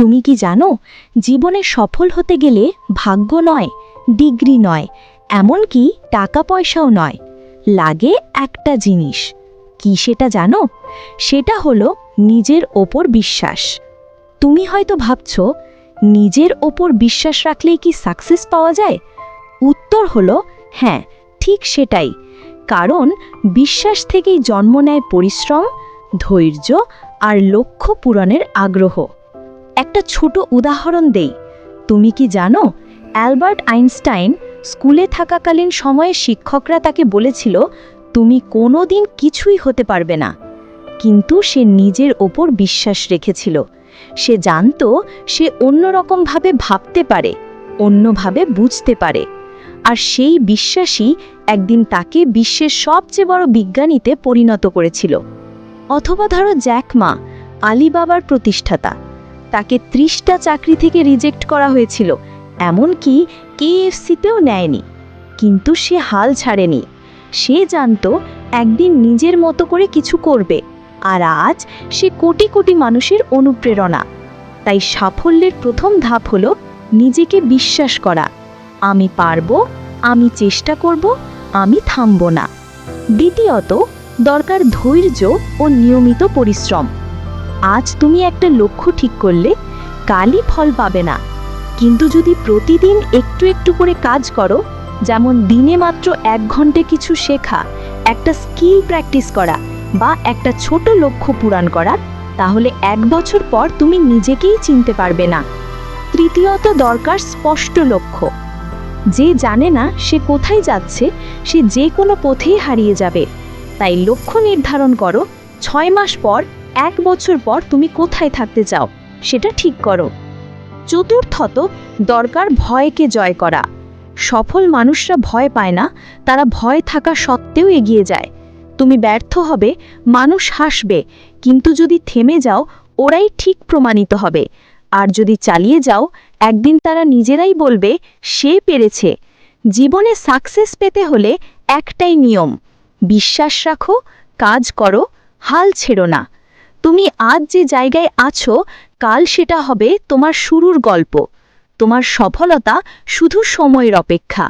তুমি কি জানো, জীবনে সফল হতে গেলে ভাগ্য নয়, ডিগ্রি নয়, এমনকি টাকা পয়সাও নয়। লাগে একটা জিনিস। কি সেটা জানো? সেটা হলো নিজের ওপর বিশ্বাস। তুমি হয়তো ভাবছ, নিজের ওপর বিশ্বাস রাখলেই কি সাকসেস পাওয়া যায়? উত্তর হলো হ্যাঁ ঠিক সেটাই। কারণ বিশ্বাস থেকেই জন্ম নেয় পরিশ্রম, ধৈর্য আর লক্ষ্য পূরণের আগ্রহ। একটা ছোট উদাহরণ দেই। তুমি কি জানো, অ্যালবার্ট আইনস্টাইন স্কুলে থাকাকালীন সময়ে শিক্ষকরা তাকে বলেছিল, তুমি কোনোদিন কিছুই হতে পারবে না। কিন্তু সে নিজের ওপর বিশ্বাস রেখেছিল। সে জানতো, সে অন্যরকমভাবে ভাবতে পারে, অন্যভাবে বুঝতে পারে। আর সেই বিশ্বাসই একদিন তাকে বিশ্বের সবচেয়ে বড় বিজ্ঞানীতে পরিণত করেছিল। অথবা ধরো জ্যাকমা আলিবাবার প্রতিষ্ঠাতা। তাকে ত্রিশটা চাকরি থেকে রিজেক্ট করা হয়েছিল। এমনকি কেএফসিতেও নেয়নি। কিন্তু সে হাল ছাড়েনি। সে জানতো একদিন নিজের মতো করে কিছু করবে। আর আজ সে কোটি কোটি মানুষের অনুপ্রেরণা। তাই সাফল্যের প্রথম ধাপ হলো নিজেকে বিশ্বাস করা। আমি পারব, আমি চেষ্টা করব, আমি থামব না। দ্বিতীয়ত, দরকার ধৈর্য ও নিয়মিত পরিশ্রম। আজ তুমি একটা লক্ষ্য ঠিক করলে, কালই ফল পাবে না। কিন্তু যদি প্রতিদিন একটু একটু করে কাজ করো, যেমন দিনে মাত্র এক ঘণ্টা কিছু শেখা, একটা স্কিল প্র্যাকটিস করা বা একটা ছোট লক্ষ্য পূরণ করা তাহলে এক বছর পর তুমি নিজেকেই চিনতে পারবে না। তৃতীয়ত দরকার স্পষ্ট লক্ষ্য। যে জানে না সে কোথায় যাচ্ছে, সে যে কোনো পথেই হারিয়ে যাবে। তাই লক্ষ্য নির্ধারণ করো, ছয় মাস পর এক বছর পর তুমি কোথায় থাকতে চাও, সেটা ঠিক করো। চতুর্থত, দরকার ভয়কে জয় করা। সফল মানুষরা ভয় পায় না, তারা ভয় থাকা সত্ত্বেও এগিয়ে যায়। তুমি ব্যর্থ হবে, মানুষ হাসবে, কিন্তু যদি থেমে যাও, ওরাই ঠিক প্রমাণিত হবে। আর যদি চালিয়ে যাও, একদিন তারা নিজেরাই বলবে, সে পেরেছে। জীবনে সাকসেস পেতে হলে একটাই নিয়ম, বিশ্বাস রাখো, কাজ করো, হাল ছেড়ো না। তুমি আজ যে জায়গায় আছো, কাল সেটা হবে তোমার শুরুর গল্প। তোমার সফলতা শুধু সময়ের অপেক্ষা।